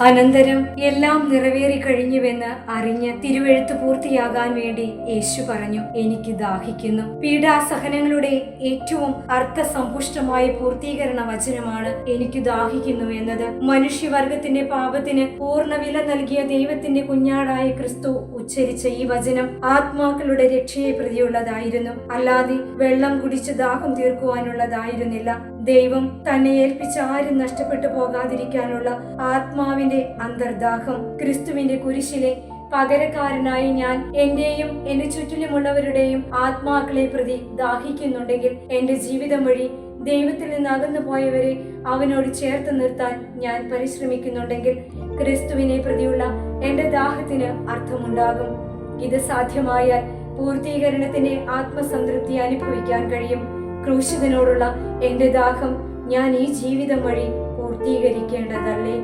അനന്തരം എല്ലാം നിറവേറി കഴിഞ്ഞുവെന്ന് അറിഞ്ഞ് തിരുവെഴുത്ത് പൂർത്തിയാകാൻ വേണ്ടി യേശു പറഞ്ഞു എനിക്ക് ദാഹിക്കുന്നു. പീഡാസഹനങ്ങളുടെ ഏറ്റവും അർത്ഥസമ്പുഷ്ടമായ പൂർത്തീകരണ വചനമാണ് എനിക്ക് ദാഹിക്കുന്നു എന്നത്. മനുഷ്യവർഗത്തിന്റെ പാപത്തിന് പൂർണ വില നൽകിയ ദൈവത്തിന്റെ കുഞ്ഞാടായ ക്രിസ്തു ഉച്ചരിച്ച ഈ വചനം ആത്മാക്കളുടെ രക്ഷയെ പ്രതിയുള്ളതായിരുന്നു. അല്ലാതെ വെള്ളം കുടിച്ച് ദാഹം തീർക്കുവാനുള്ളതായിരുന്നില്ല. ദൈവം തന്നെ ഏൽപ്പിച്ച ആരും നഷ്ടപ്പെട്ടു പോകാതിരിക്കാനുള്ള ആത്മാവിന്റെ അന്തർദാഹം ക്രിസ്തുവിന്റെ കുരിശിലെ പകരക്കാരനായി ഞാൻ എന്റെയും എന്റെ ചുറ്റിലുമുള്ളവരുടെയും ആത്മാക്കളെ പ്രതി ദാഹിക്കുന്നുണ്ടെങ്കിൽ എന്റെ ജീവിതം വഴി ദൈവത്തിൽ നിന്ന് അകന്നു പോയവരെ അവനോട് ചേർത്ത് നിർത്താൻ ഞാൻ പരിശ്രമിക്കുന്നുണ്ടെങ്കിൽ ക്രിസ്തുവിനെ പ്രതിയുള്ള എന്റെ ദാഹത്തിന് അർത്ഥമുണ്ടാകും. ഇത് സാധ്യമായാൽ പൂർത്തീകരണത്തിന്റെ ആത്മസംതൃപ്തി അനുഭവിക്കാൻ കഴിയും. ക്രൂശിതനോടുള്ള എന്റെ ദാഹം ഞാൻ ഈ ജീവിതം വഴി പൂർത്തീകരിക്കേണ്ടതല്ലേ?